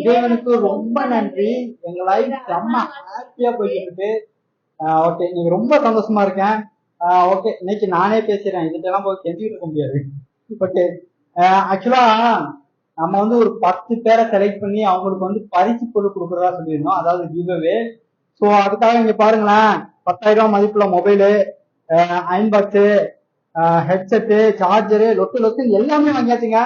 இறைவனுக்கு ரொம்ப நன்றி. எங்க லைஃப் செம்ம ஹாப்பியா போயிட்டு இருக்கு. ஓகே நீங்க ரொம்ப சந்தோஷமா இருக்கேன். ஓகே இன்னைக்கு நானே பேசுறேன் இதுக்கெல்லாம் போய் கெஞ்சிட்டு இருக்க முடியாது. ஓகே ஆக்சுவலா நம்ம வந்து ஒரு பத்து பேரை செலக்ட் பண்ணி அவங்களுக்கு வந்து பரிசு பொருள் கொடுக்குறதா சொல்லியிருந்தோம். அதாவது கிவ்அவே ஸோ அதுக்காக இங்க பாருங்களேன். பத்தாயிரம் ரூபாய் மதிப்புள்ள mobile iron box headset charger லொட்டு லொட்டு எல்லாமே வாங்கியாச்சுங்க.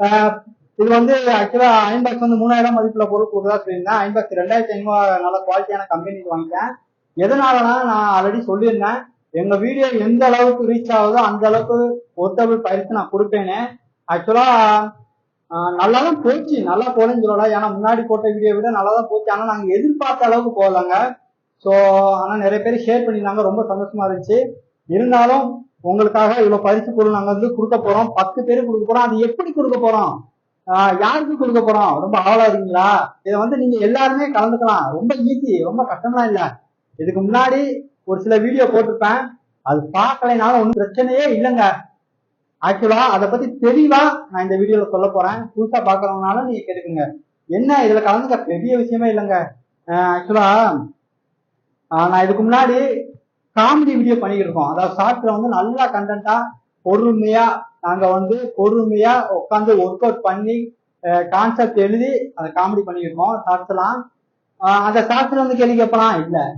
அஹ் இது வந்து ஆக்சுவலா அயன் வந்து மூணாயிரம் மதிப்புல பொருள் கொடுக்குறதா சொல்லியிருந்தேன். அயன் ரெண்டாயிரத்தி ஐநூறு நல்ல குவாலிட்டியான கம்பெனிக்கு வாங்கிட்டேன். எதனாலனா நான் ஆல்ரெடி சொல்லியிருந்தேன். எங்க வீடியோ எந்த அளவுக்கு ரீச் ஆகுதோ அந்த அளவுக்கு ஒர்த்தபிள் பயிற்சி நான் கொடுப்பேன்னு ஆக்சுவலா நல்லா தான் போச்சு. நல்லா போலன்னு சொல்லலாம் ஏன்னா முன்னாடி போட்ட வீடியோ விட நல்லா தான் போச்சு. ஆனா நாங்க எதிர்பார்த்த அளவுக்கு போகலாங்க. ஸோ ஆனா நிறைய பேர் ஷேர் பண்ணியிருந்தாங்க. ரொம்ப சந்தோஷமா இருந்துச்சு. இருந்தாலும் உங்களுக்காக இவ்வளவு பரிசு பொருள் நாங்க வந்து கொடுக்க போறோம். பத்து பேருக்கு கொடுக்க போறோம். அது எப்படி கொடுக்க போறோம்? யாருக்கு கொடுக்க போறோம்? ரொம்ப ஆவலாதீங்களா? இதை வந்து நீங்க எல்லாருமே கலந்துக்கலாம். ரொம்ப ஈஸி ரொம்ப கஷ்டம்லாம் இல்ல. இதுக்கு முன்னாடி ஒரு சில வீடியோ போட்டிருப்பேன். அது பார்க்கலைனாலும் ஒன்றும் பிரச்சனையே இல்லைங்க. ஆக்சுவலா அதை பத்தி தெளிவா நான் இந்த வீடியோல சொல்ல போறேன். புதுசா பாக்குறவங்கனால நீங்க கேட்டுக்குங்க. என்ன? இதுல கலந்துக்க பெரிய விஷயமே இல்லைங்க. ஆக்சுவலா நான் இதுக்கு முன்னாடி காமெடி வீடியோ பண்ணிக்கிட்டு இருக்கோம். அதாவது ஷார்ட்ல வந்து நல்லா கண்டென்ட்டா பொறுமையா நாங்க வந்து பொறுமையா உட்காந்து ஒர்க் அவுட் பண்ணி கான்செப்ட் எழுதி அதை காமெடி பண்ணியிருக்கோம் ஷார்ட்ஸ் அந்த ஷார்ட்ஸ்ல வந்து கேள்வி கேட்பலாம் இல்ல.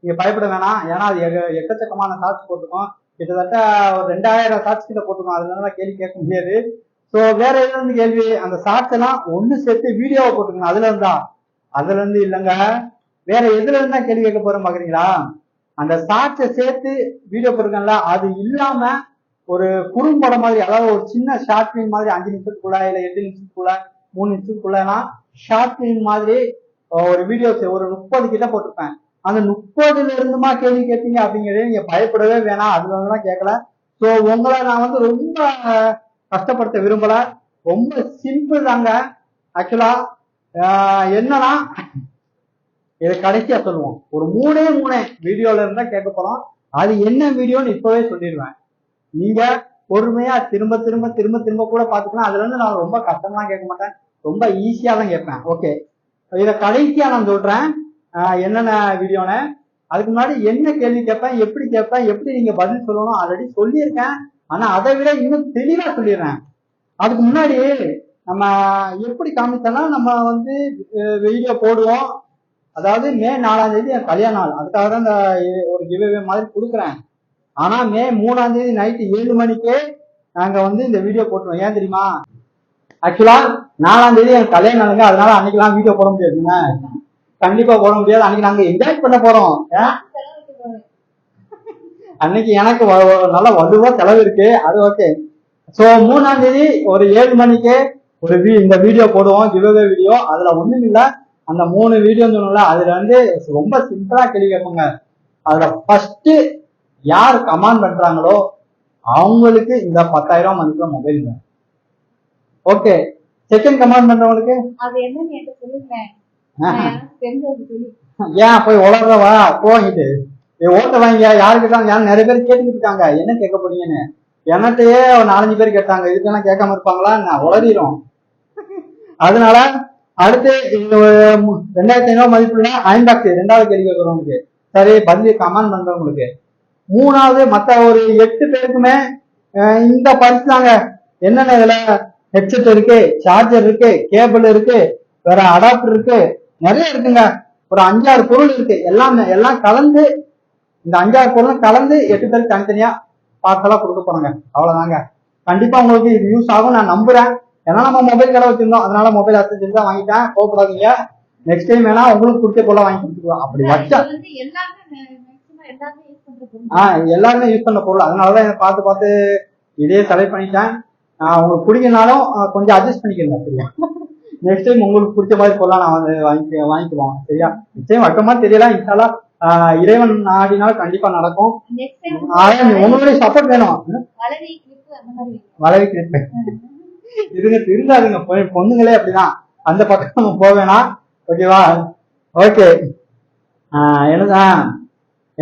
நீங்க பயப்பட வேணாம். ஏன்னா அது எக- எக்கச்சக்கமான ஷார்ட்ஸ் போட்டிருக்கோம். கிட்டத்தட்ட ஒரு ரெண்டாயிரம் ஷார்ட்ஸ் கிட்ட போட்டிருக்கோம். அதுல இருந்து கேள்வி கேட்க முடியாது. ஸோ வேற எதுல இருந்து கேள்வி? அந்த சாட்செல்லாம் எல்லாம் ஒண்ணு சேர்த்து வீடியோவை போட்டுருங்க அதுல இருந்தா? அதுல இருந்து இல்லைங்க. வேற எதுல இருந்தா கேள்வி கேட்க போறோம் பாக்குறீங்களா? அந்த சாட்சை சேர்த்து வீடியோ போட்டிருக்கேன்ல அது இல்லாம ஒரு குறும்படம் மாதிரி அதாவது ஒரு சின்ன ஷார்ட் ஃபிலிம் மாதிரி அஞ்சு நிமிஷத்துக்குள்ள இல்ல எட்டு நிமிஷத்துக்குள்ள மூணு நிமிஷத்துக்குள்ளனா ஷார்ட் ஃபிலிம் மாதிரி ஒரு வீடியோஸ் ஒரு முப்பது கிட்ட போட்டிருப்பேன். அந்த முப்பதுல இருந்துமா கேள்வி கேட்பீங்க அப்படிங்கிறது நீங்க பயப்படவே வேணாம். அதுல இருந்துலாம் கேட்கல ஸோ உங்களை நான் வந்து ரொம்ப கஷ்டப்படுத்த விரும்பல. ரொம்ப சிம்பிள் தாங்க. ஆக்சுவலா என்னன்னா இதை கடைசியா சொல்லுவோம். ஒரு மூணே மூணே வீடியோல இருந்தா கேட்க போறோம். அது என்ன வீடியோன்னு இப்பவே சொல்லிடுவேன். நீங்க பொறுமையா திரும்ப திரும்ப திரும்ப திரும்ப கூட பாத்துக்கலாம் அதுல இருந்து நான் ரொம்ப கஷ்டம்லாம் கேட்க மாட்டேன். ரொம்ப ஈஸியா தான் கேட்பேன். ஓகே இத கடைசியா நான் சொல்றேன். என்னென்ன வீடியோன்னு அதுக்கு முன்னாடி என்ன கேள்வி கேட்பேன்? எப்படி கேட்பேன்? எப்படி நீங்க பதில் சொல்லணும்? ஆல்ரெடி சொல்லியிருக்கேன். ஆனா அதை விட இன்னும் தெளிவா சொல்லிடுறேன். அதுக்கு முன்னாடி நம்ம எப்படி காமிச்சோம்னா நம்ம வந்து வீடியோ போடுவோம். அதாவது மே நாலாம் தேதி என் கல்யாண நாள். அதுக்காக தான் இந்த ஒரு கிவ்அவே மாதிரி கொடுக்குறேன். ஆனா மே மூணாம் தேதி நைட்டு ஏழு மணிக்கே நாங்க வந்து இந்த வீடியோ போட்டுருவோம். ஏன் தெரியுமா? ஆக்சுவலா நாலாம் தேதி எனக்கு கல்யாணம் நடங்க அதனால அன்னைக்கெல்லாம் வீடியோ போட முடியாதுங்க கண்டிப்பா போட முடியாது. அன்னைக்கு நாங்க என்ஜாய் பண்ண போறோம். அன்னைக்கு எனக்கு வ- நல்ல வலுவா செலவு இருக்கு. அது ஓகே சோ மூணாம் தேதி ஒரு ஏழு மணிக்கு ஒரு வீ இந்த வீடியோ போடுவோம். கிவ்அவே வீடியோ அதுல ஒண்ணும் இல்ல. அந்த மூணு வீடியோ சொன்னோம்ல அதுல வந்து ரொம்ப சிம்பிளா கேள்வி கேட்பாங்க. அதுல ஃபர்ஸ்ட் யார் கமெண்ட் பண்றாங்களோ அவங்களுக்கு இந்த பத்தாயிரம் மதிப்புல மொபைல் ஓகே செகண்ட் கமெண்ட் பண்றவங்களுக்கு? அது என்னன்னு என்கிட்ட சொல்லுங்களேன் ஆஹா. நான் எனக்கு தெரிஞ்சது சொல்லி. ஏன் போய் உளறவா போகிட்டு ஓட்ட வாங்க யாரு கேட்டாங்க யாரும் நிறைய பேர் கேட்டுக்கிட்டு இருக்காங்க. என்ன கேட்க போறீங்கன்னு? என்கிட்டயே ஒரு நாலஞ்சு பேர் கேட்டாங்க. இதுக்கெல்லாம் கேட்காம இருப்பாங்களா? நான் உளறிடும் அதனால அடுத்து ரெண்டாயிரத்தி ஐநூறு மதிப்புள்ள அயன் பாக்ஸ் ரெண்டாவது கேள்வி கேட்கறவங்களுக்கு. சரி பதில் கமெண்ட் பண்றவங்களுக்கு. மூணாவது மத்த ஒரு எட்டு பேருக்குமே இந்த பரிசு தாங்க. என்னென்ன இதுல? ஹெட்செட் இருக்கு சார்ஜர் இருக்கு கேபிள் இருக்கு வேற அடாப்டர் இருக்கு நிறைய இருக்குங்க. ஒரு அஞ்சாறு பொருள் இருக்கு. எல்லாமே எல்லாம் கலந்து இந்த அஞ்சாறு பொருளும் கலந்து எட்டு பேருக்கு தனித்தனியா பார்சலா கொடுக்க போறாங்க. அவ்வளவுதாங்க. கண்டிப்பா உங்களுக்கு இது யூஸ் ஆகும். நான் நம்புறேன். ஏன்னா நம்ம மொபைல் கடை வச்சிருந்தோம். அதனால மொபைல் அசைஞ்சு தான் வாங்கிட்டேன். கோவப்படாதீங்க. நெக்ஸ்ட் டைம் வேணா உங்களுக்கு பிடிச்ச பொருளை வாங்கி கொடுத்துருவோம் அப்படி வச்சா ஆஹ் எல்லாருமே யூஸ் பண்ண பொருள். அதனாலதான் இதை பார்த்து பார்த்து இதே செலக்ட் பண்ணிட்டேன். ஆஹ் உங்களுக்கு பிடிக்கனாலும் ஆஹ் கொஞ்சம் அட்ஜஸ்ட் பண்ணிக்கிறேன் சரியா? நெக்ஸ்ட் டைம் உங்களுக்கு பிடிச்ச மாதிரி பொருளா நான் வந்து வாங்கி வாங்கிக்குவோம் சரியா? நிச்சயம் வட்டமா தெரியல இன்ஷால்லா ஆஹ் இறைவன் நாடினால் கண்டிப்பா நடக்கும். உங்களுடைய சப்போர்ட் வேணும். கிளிப்பு வளவி கிருப்பேன் இதுங்க திருந்தாதுங்க பொ- பொண்ணுங்களே அப்படிதான். அந்த பக்கம் நம்ம போக வேணாம் ஓகேவா ஓகே என்ன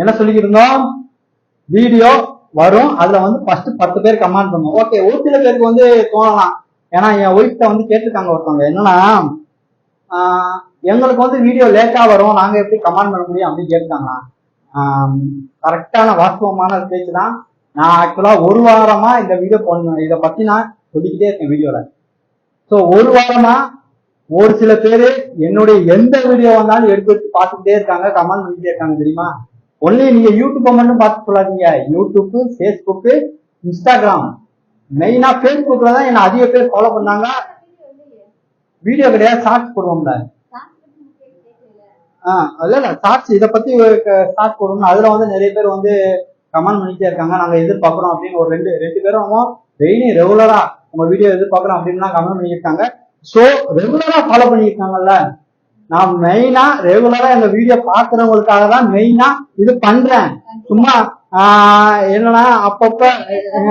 என்ன சொல்லிக்கிட்டு இருந்தோம் வீடியோ வரும். அதுல வந்து ஃபர்ஸ்ட் பத்து பேர் கமெண்ட் பண்ணுவோம். ஓகே ஒரு சில பேருக்கு வந்து தோணலாம். ஏன்னா என் ஒய்ஃப்ட வந்து கேட்டிருக்காங்க ஒருத்தவங்க. என்னன்னா எங்களுக்கு வந்து வீடியோ லேட்டா வரும். நாங்க எப்படி கமெண்ட் பண்ண முடியும் அப்படின்னு கேட்டாங்களா கரெக்டான வாஸ்தவமான பேச்சு தான். நான் ஆக்சுவலா ஒரு வாரமா இந்த வீடியோ பண்ண இதை பத்தி நான் சொல்லிக்கிட்டே இருக்கேன் வீடியோல. ஸோ ஒரு வாரமா ஒரு சில பேரு என்னுடைய எந்த வீடியோ வந்தாலும் எடுத்து எடுத்து பார்த்துக்கிட்டே இருக்காங்க. கமெண்ட் பண்ணிட்டே இருக்காங்க தெரியுமா? ஒன்லி நீங்க யூடியூப்பை மட்டும் பார்த்து சொல்லாதீங்க யூடியூப் ஃபேஸ்புக்கு இன்ஸ்டாகிராம் மெயினா ஃபேஸ்புக்ல தான் என்ன அதிக பேர் ஃபாலோ பண்ணாங்க. வீடியோ கிடையாது ஷார்ட்ஸ் போடுவோம்ல. ஆ இல்ல இல்ல ஷார்ட்ஸ் இதை பத்தி ஷார்ட் போடணும் அதுல வந்து நிறைய பேர் வந்து கமெண்ட் பண்ணிட்டே இருக்காங்க. நாங்க எதிர்பார்க்குறோம் அப்படின்னு ஒரு ரெண்டு ரெண்டு பேரும் டெய்லி ரெகுலரா உங்க வீடியோ எதிர்பார்க்குறோம் அப்படின்னு கமெண்ட் பண்ணியிருக்காங்க. ஸோ ரெகுலரா ஃபாலோ பண்ணியிருக்காங்கல்ல. நான் மெயினா ரெகுலரா இந்த வீடியோ பாக்குறவங்களுக்காக தான் மெயினா இது பண்றேன். சும்மா ஆஹ் என்னன்னா அப்பப்ப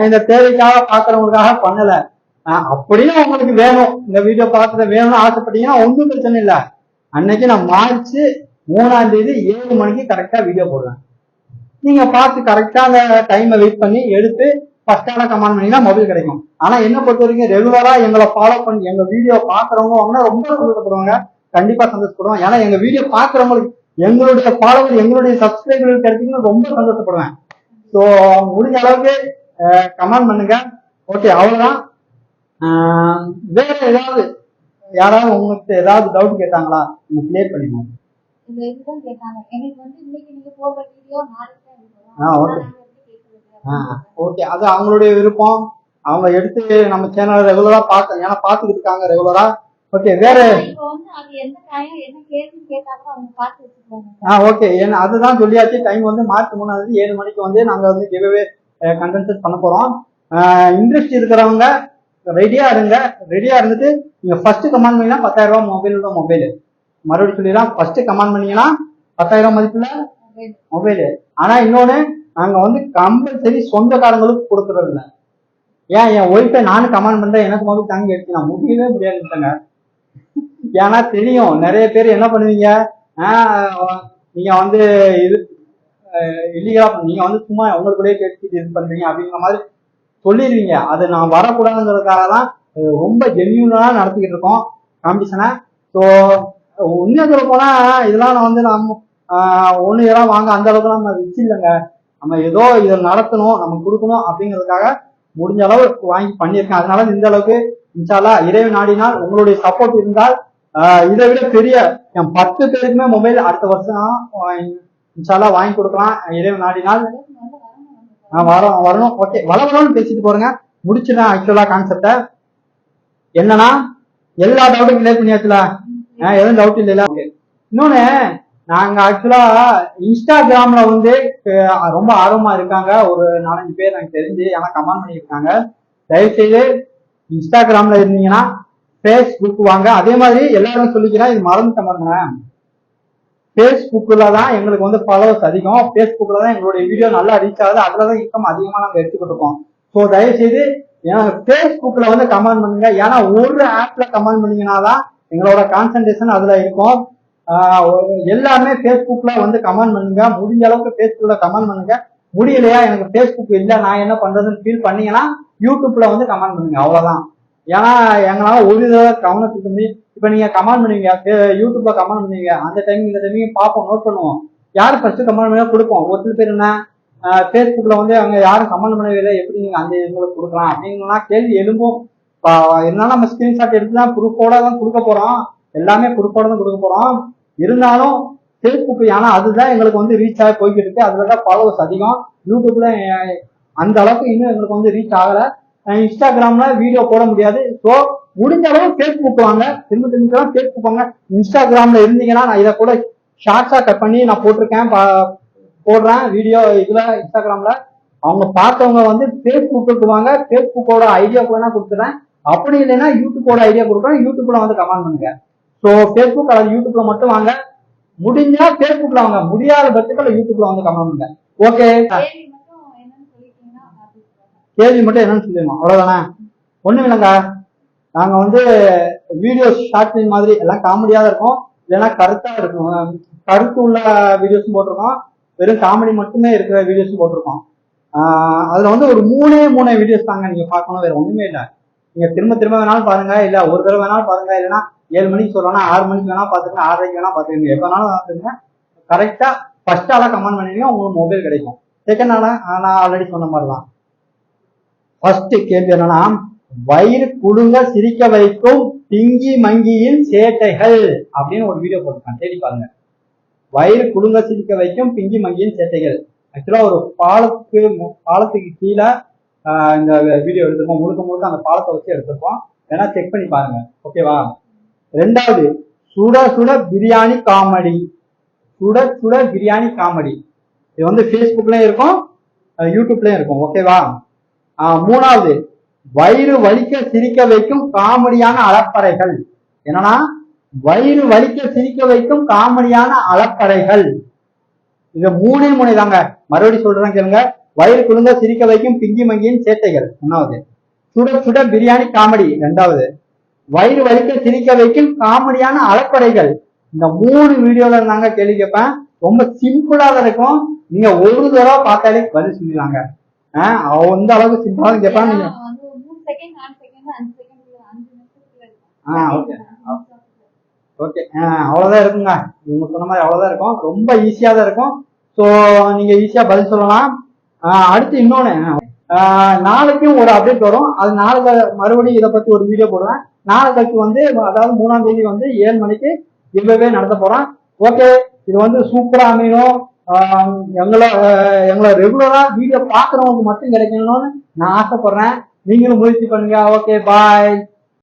இந்த தேவைக்காக பாக்குறவங்களுக்காக பண்ணல. ஆஹ் அப்படியும் உங்களுக்கு வேணும். இந்த வீடியோ பார்க்கறது வேணும்னு ஆசைப்பட்டீங்கன்னா ஒன்றும் பிரச்சனை இல்லை. அன்னைக்கு நான் மார்ச் மூணாம் தேதி ஏழு மணிக்கு கரெக்டா வீடியோ போடுவேன் நீங்க பார்த்து கரெக்டா அந்த டைமை வெயிட் பண்ணி எடுத்து ஃபர்ஸ்டான கமெண்ட் பண்ணீங்கன்னா மொபைல் கிடைக்கும். ஆனா என்ன பொறுத்த வரைக்கும் ரெகுலரா எங்களை ஃபாலோ பண்ணி எங்க வீடியோ பாக்குறவங்க வாங்கினா ரொம்ப சந்தோஷப்படுவாங்க. கண்டிப்பா சந்தோஷப்படுவாங்க ஏன்னா எங்க வீடியோ பாக்குறவங்களுக்கு எங்களுடைய ஃபாலோவர் எங்களுடைய சப்ஸ்கிரைபர்கள் கிடைச்சிங்கன்னு ரொம்ப சந்தோஷப்படுவேன். ஸோ முடிஞ்ச அளவுக்கு கமெண்ட் பண்ணுங்க. ஓகே அவ்வளவுதான். ஆஹ் வேற ஏதாவது யாராவது உங்களுக்கு ஏதாவது டவுட் கேட்டாங்களா? நம்ம கிளியர் கேட்கறது? ஓகே அது அவங்களுடைய விருப்பம். அவங்க எடுத்து நம்ம சேனல் ரெகுலரா பார்க்க ஏன்னா பார்த்துக்கிட்டு இருக்காங்க ரெகுலரா ஓகே வேற ஆ ஓகே ஏன்னா அதுதான் சொல்லியாச்சு. டைம் வந்து மார்ச் மூணாம் தேதி ஏழு மணிக்கு வந்து நாங்க வந்து கிவ்வே கண்டென்ட் பண்ண போறோம். இன்ட்ரெஸ்ட் இருக்கிறவங்க ரெடியா இருங்க. ரெடியா இருந்துட்டு நீங்க ஃபர்ஸ்ட் கமெண்ட் பண்ணீங்கன்னா பத்தாயிரம் ரூபாய் மொபைல் தான் மொபைல் மறுபடியும் சொல்லிடலாம் ஃபர்ஸ்ட் கமெண்ட் பண்ணீங்கன்னா பத்தாயிரம் மதிப்புல மொபைல் ஆனா இன்னொன்னு நாங்க வந்து கம்பல்சரி சொந்தக்காரங்களுக்கு கொடுக்கறது இல்ல ஏன் என் ஒய்ஃபை நானும் கமெண்ட் பண்றேன் எனக்கு மொபைல் தாங்கி எடுத்து நான் முடியவே முடியாதுட்டாங்க ஏன்னா தெரியும். நிறைய பேர் என்ன பண்ணுவீங்க? நீங்க வந்து இது இல்லீகலா நீங்க வந்து சும்மா உங்களுக்குள்ளேயே பேசிட்டு இது பண்றீங்க அப்படிங்கிற மாதிரி சொல்லிடுவீங்க. அது நான் வரக்கூடாதுங்கிறதுக்காக தான் ரொம்ப ஜென்யூனா நடத்திக்கிட்டு இருக்கோம். காம்படிஷனை ஸோ உண்மையா சொல்ல போனா இதெல்லாம் நான் வந்து நம்ம ஒன்று இதெல்லாம் வாங்க அந்த அளவுக்கு நம்ம ரிச் இல்லைங்க. நம்ம ஏதோ இதை நடத்தணும் நம்ம கொடுக்கணும் அப்படிங்கிறதுக்காக முடிஞ்ச அளவு வாங்கி பண்ணியிருக்கேன். அதனால இந்த அளவுக்கு இன்ஷால்லா இறைவு நாடினால் உங்களுடைய சப்போர்ட் இருந்தால் இதை விட பெரிய என் பத்து பேருக்குமே மொபைல் அடுத்த வருஷம் வாங்கி- இன்ஷால்லா வாங்கி கொடுக்கலாம். இதே நாடினால். ஆஹ் வரோம் வரணும் ஓகே வளரணும்னு பேசிட்டு போறேங்க. முடிச்சிடலாம் ஆக்சுவலா கான்செப்ட என்னன்னா எல்லா டவுட்டும் கிளியர் பண்ணியாச்சுல? ஆஹ் எதுவும் டவுட் இல்லைல்ல இன்னொன்னு நாங்க ஆக்சுவலா இன்ஸ்டாகிராம்ல வந்து ரொம்ப ஆர்வமா இருக்காங்க. ஒரு நாலஞ்சு பேர் எனக்கு தெரிஞ்சு ஏன்னா கமெண்ட் பண்ணியிருக்காங்க. தயவுசெய்து இன்ஸ்டாகிராம்ல இருந்தீங்கன்னா ஃபேஸ்புக் வாங்க. அதே மாதிரி எல்லாரும் சொல்லிக்கிறேன் இது மறந்துட்டேன் பாருங்க ஃபேஸ்புக்கில் தான் எங்களுக்கு வந்து ஃபாலோவர்ஸ் அதிகம். ஃபேஸ்புக்கில் தான் எங்களுடைய வீடியோ நல்லா ரீச் ஆகுது. அதில் தான் இன்கம் அதிகமாக நாங்கள் எடுத்துக்கிட்டு இருக்கோம். ஸோ தயவுசெய்து ஃபேஸ்புக்கில் வந்து கமெண்ட் பண்ணுங்க. ஏன்னா ஒரு ஆப்ல கமெண்ட் பண்ணீங்கன்னா தான் எங்களோட கான்சன்ட்ரேஷன் அதில் இருக்கும். எல்லாருமே ஃபேஸ்புக்கில் வந்து கமெண்ட் பண்ணுங்க. முடிஞ்ச அளவுக்கு ஃபேஸ்புக்ல கமெண்ட் பண்ணுங்க. முடியலையா எனக்கு ஃபேஸ்புக் இல்லை நான் என்ன பண்றதுன்னு ஃபீல் பண்ணீங்கன்னா யூடியூப்ல வந்து கமெண்ட் பண்ணுங்க. அவ்வளவுதான். ஏன்னா எங்களால ஒரு தடவை கவனத்துக்கு மீறி இப்ப நீங்க கமெண்ட் பண்ணுவீங்க யூடியூப்ல கமெண்ட் பண்ணுவீங்க அந்த டைம் இந்த டைமிங் பார்ப்போம் நோட் பண்ணுவோம். யார் ஃபர்ஸ்ட் கமெண்ட் பண்ணி கொடுப்போம் ஒரு சில பேர் என்ன ஃபேஸ்புக்ல வந்து அவங்க யாரும் கமெண்ட் பண்ணவே எப்படி நீங்க அந்த இதுங்களுக்கு கொடுக்கலாம்? அப்படின்னா கேள்வி எழும்பும். பா- நம்ம ஸ்கிரீன்ஷாட் எடுத்து தான் ப்ரூஃபோட தான் கொடுக்க போறோம். எல்லாமே ப்ரூஃபோட தான் கொடுக்க போறோம். இருந்தாலும் ஃபேஸ்புக் ஏன்னா அதுதான் எங்களுக்கு வந்து ரீச் ஆகி போய்கிட்டு இருக்கு. அதுல தான் ஃபாலோவர்ஸ் அதிகம். யூடியூப்ல அந்த அளவுக்கு இன்னும் எங்களுக்கு வந்து ரீச் ஆகலை. இன்ஸ்டாகிராம்ல வீடியோ போட முடியாது. ஸோ முடிஞ்ச அளவு ஃபேஸ்புக் வாங்க. திரும்ப திரும்ப ஃபேஸ்புக் வாங்க. இன்ஸ்டாகிராம்ல இருந்தீங்கன்னா நான் இதை கூட ஷார்ட்ஸா கட் பண்ணி நான் போட்டிருக்கேன். பா- போடுறேன் வீடியோ இதுல இன்ஸ்டாகிராம்ல அவங்க பார்த்தவங்க வந்து ஃபேஸ்புக்கு வாங்க. ஃபேஸ்புக்கோட ஐடியா வேணா கொடுத்துறேன் அப்படி இல்லைன்னா யூடியூப்போட ஐடியா கொடுக்குறேன். யூடியூப்ல வந்து கமெண்ட் பண்ணுங்க. ஸோ ஃபேஸ்புக் அல்லது யூடியூப்ல மட்டும் வாங்க. முடிஞ்சா ஃபேஸ்புக்ல வாங்க. முடியாத பட்சத்துல யூடியூப்ல வந்து கமெண்ட் பண்ணுங்க. ஓகே கேள்வி மட்டும் என்னன்னு சொல்லிட்டீங்கன்னா நான் கேள்வி மட்டும் என்னன்னு சொல்லிடணும் அவ்வளவுதானே? ஒண்ணும் இல்லைங்க. நாங்க வந்து வீடியோ ஷார்ட் ஃபிலிம் மாதிரி எல்லாம் காமெடியா தான் இருக்கும். இல்லைன்னா கருத்தா இருக்கும். கருத்து உள்ள வீடியோஸும் போட்டிருக்கோம். வெறும் காமெடி மட்டுமே இருக்கிற வீடியோஸும் போட்டிருக்கோம். அதுல வந்து ஒரு மூணே மூணே வீடியோஸ் தாங்க நீங்க பார்க்கணும். வேற ஒண்ணுமே இல்லை. நீங்க திரும்ப திரும்ப வேணாலும் பாருங்க. இல்ல ஒரு தடவை வேணாலும் பாருங்க. இல்லைன்னா ஏழு மணிக்கு சொல்லலாம் ஆறு மணிக்கு வேணா பாத்துருங்க ஆறரைக்கு வேணா பாத்துருங்க எப்ப வேணாலும் பாத்துருங்க கரெக்டா ஃபர்ஸ்ட் ஆளா கமெண்ட் பண்ணீங்கன்னா உங்களுக்கு மொபைல் கிடைக்கும். செகண்ட் ஆளா நான் ஆல்ரெடி சொன்ன மாதிரி தான் ஃபர்ஸ்ட் கேள்வி என்னன்னா வயிறு குழுங்க சிரிக்க வைக்கும் பிங்கி மங்கியின் சேட்டைகள் அப்படின்னு ஒரு வீடியோ போட்டிருக்கேன் தேடி பாருங்க. வயிறு குழுங்க சிரிக்க வைக்கும் பிங்கி மங்கியின் சேட்டைகள். ஆக்சுவலா ஒரு பாலத்துக்கு பாலத்துக்கு கீழே ஆஹ் இந்த வீடியோ எடுத்திருப்போம். முழுக்க முழுக்க அந்த பாலத்தை வச்சு எடுத்திருப்போம். வேணா செக் பண்ணி பாருங்க. ஓகேவா ரெண்டாவது சுட சுட பிரியாணி காமெடி. சுட சுட பிரியாணி காமெடி. இது வந்து ஃபேஸ்புக்லயும் இருக்கும் யூடியூப்லயும் இருக்கும். ஓகேவா மூணாவது வயிறு வலிக்க சிரிக்க வைக்கும் காமெடியான அலப்பறைகள் என்னன்னா வயிறு வலிக்க சிரிக்க வைக்கும் காமெடியான அலப்பறைகள் இது மூணே மூணு தாங்க. மறுபடியும் சொல்றேன் கேளுங்க. வயிறு குழுந்த சிரிக்க வைக்கும் பிங்கி மங்கியின் சேட்டைகள். ஒன்னாவது சுட சுட பிரியாணி காமெடி. ரெண்டாவது வயிறு வலிக்க சிரிக்க வைக்கும் காமெடியான அலப்பறைகள் இந்த மூணு வீடியோல இருந்தாங்க கேள்வி கேட்பேன். ரொம்ப சிம்பிளா தான் இருக்கும். நீங்க ஒரு தடவை பார்த்தாலே பதில் சொல்லிடுவாங்க ஆஹ் அவன் இந்த அளவுக்கு சிம்பிளா கேட்பான் நீங்க. வந்து. ஓகே. அவ்வளவுதான் இருக்குங்க. இவங்க சொன்ன மாதிரி அவ்வளவுதான் இருக்கும். ரொம்ப ஈஸியா தான் இருக்கும். ஸோ நீங்க ஈஸியா பதில் சொல்லலாம். அடுத்து இன்னொன்னு. ஆஹ் நாளைக்கும் ஒரு அப்டேட் வரும். அது நாளைக்கு மறுபடியும் இதை பத்தி ஒரு வீடியோ போடுவேன் நாளை கழிச்சு வந்து அதாவது மூணாம் தேதி வந்து ஏழு மணிக்கு கிவ்வே நடத்த போறோம் ஓகே இது வந்து சூப்பரா அமையணும். எங்களை எங்களை ரெகுலரா வீடியோ பாக்குறவங்க மட்டும் கிடைக்கணும்னு நான் ஆசைப்படுறேன். நீங்களும் முயற்சி பண்ணுங்க. Okay bye